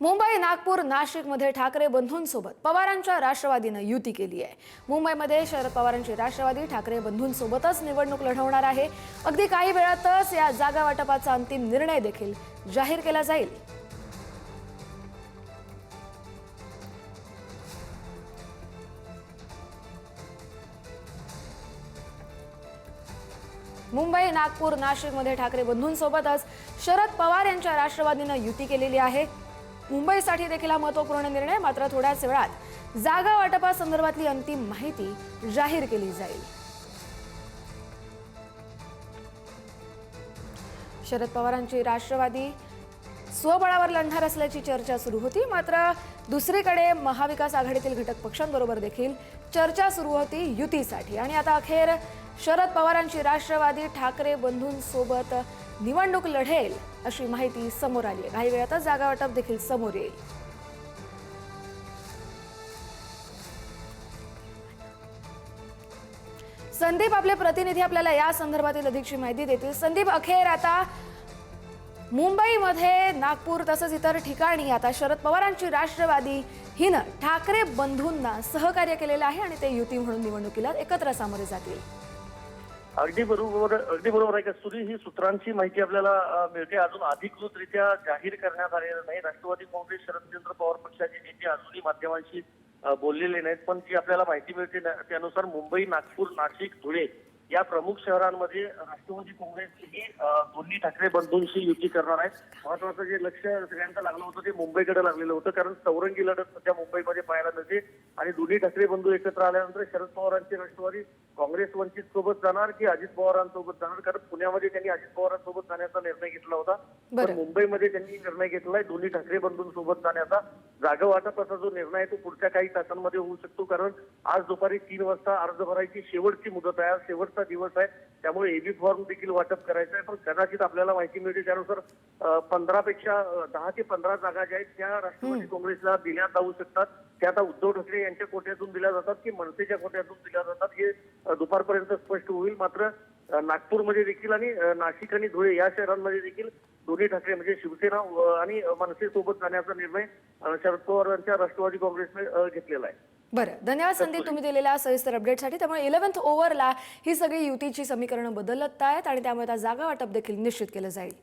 मुंबई नागपूर नाशिकमध्ये ठाकरे बंधूंसोबत पवारांच्या राष्ट्रवादीनं युती केली आहे. मुंबईमध्ये शरद पवारांची राष्ट्रवादी ठाकरे बंधूंसोबतच निवडणूक लढवणार आहे. अगदी काही वेळातच या जागा वाटपाचा अंतिम निर्णय देखील जाहीर केला जाईल. मुंबई नागपूर नाशिकमध्ये ठाकरे बंधूंसोबतच शरद पवार यांच्या राष्ट्रवादीनं युती केलेली आहे. मुंबईसाठी देखील हा महत्त्वपूर्ण निर्णय मात्र थोड्याच वेळात जागा वाटपासंदर्भातली अंतिम माहिती जाहीर केली जाईल. शरद पवारांची राष्ट्रवादी स्वबळावर लढणार असल्याची चर्चा सुरू होती मात्र दुसरीकडे महाविकास आघाडीतील घटक पक्षांबरोबर देखील चर्चा सुरू होती युतीसाठी. आणि आता अखेर शरद पवारांची राष्ट्रवादी ठाकरे बंधूंसोबत निवडणूक लढेल अशी माहिती समोर आली आहे. काही वेळातच जागा वाटप देखील समोर येईल. संदीप आपले प्रतिनिधी आपल्याला या संदर्भातील अधिकची माहिती देतील. संदीप अखेर आता मुंबईमध्ये नागपूर तसंच इतर ठिकाणी आता शरद पवारांची राष्ट्रवादी हिनं ठाकरे बंधूंना सहकार्य केलेलं आहे आणि ते युती म्हणून निवडणुकीला एकत्र सामोरे जातील. अगदी बरोबर अगदी बरोबर आहे का? सुरी ही सूत्रांची माहिती आपल्याला मिळते. अजून अधिकृतरित्या जाहीर करण्यात आलेलं नाही. राष्ट्रवादी काँग्रेस शरदचंद्र पवार पक्षाचे नेते अजूनही माध्यमांशी बोललेले नाहीत. पण जी आपल्याला माहिती मिळते ना- त्यानुसार मुंबई नागपूर नाशिक धुळे या प्रमुख शहरांमध्ये राष्ट्रवादी काँग्रेस ही दोन्ही ठाकरे बंधूंशी युती करणार आहे महत्वाचं जे लक्ष सगळ्यांचं लागलं होतं ते मुंबईकडे लागलेलं होतं. कारण चौरंगी लढत सध्या मुंबईमध्ये पाहायला मिळते. आणि दोन्ही ठाकरे बंधू एकत्र आल्यानंतर शरद पवारांची राष्ट्रवादी काँग्रेस वंचित सोबत जाणार की अजित पवारांसोबत जाणार? कारण पुण्यामध्ये त्यांनी अजित पवारांसोबत जाण्याचा निर्णय घेतला होता. पण मुंबईमध्ये त्यांनी निर्णय घेतलाय दोन्ही ठाकरे बंधूंसोबत जाण्याचा. जागा वाटपाचा जो निर्णय आहे तो पुढच्या काही तासांमध्ये होऊ शकतो. कारण आज दुपारी तीन वाजता अर्ज भरायची शेवटची मुदत आहे. आज शेवटचा दिवस आहे. त्यामुळे एबी फॉर्म देखील वाटप करायचं आहे. पण कदाचित आपल्याला माहिती मिळते त्यानुसार पंधरा पेक्षा दहा ते पंधरा जागा ज्या आहेत त्या राष्ट्रवादी काँग्रेसला दिल्या जाऊ शकतात. त्या आता उद्धव ठाकरे यांच्या कोट्यातून दिल्या जातात की मनसेच्या कोट्यातून दिल्या जातात हे दुपारपर्यंत स्पष्ट होईल. मात्र नागपूरमध्ये देखील आणि नाशिक आणि धुळे या शहरांमध्ये देखील दोन्ही ठाकरे म्हणजे शिवसेना आणि मनसे सोबत जाण्याचा निर्णय शरद पवार यांच्या राष्ट्रवादी काँग्रेसने घेतलेला आहे. बरं. धन्यवाद संदीप. तुम्ही दिलेल्या सविस्तर अपडेटसाठी त्यामुळे इलेव्हन्थ ओव्हरला ही सगळी युतीची समीकरणं बदलत आहेत आणि त्यामुळे आता जागा वाटप देखील निश्चित केलं जाईल.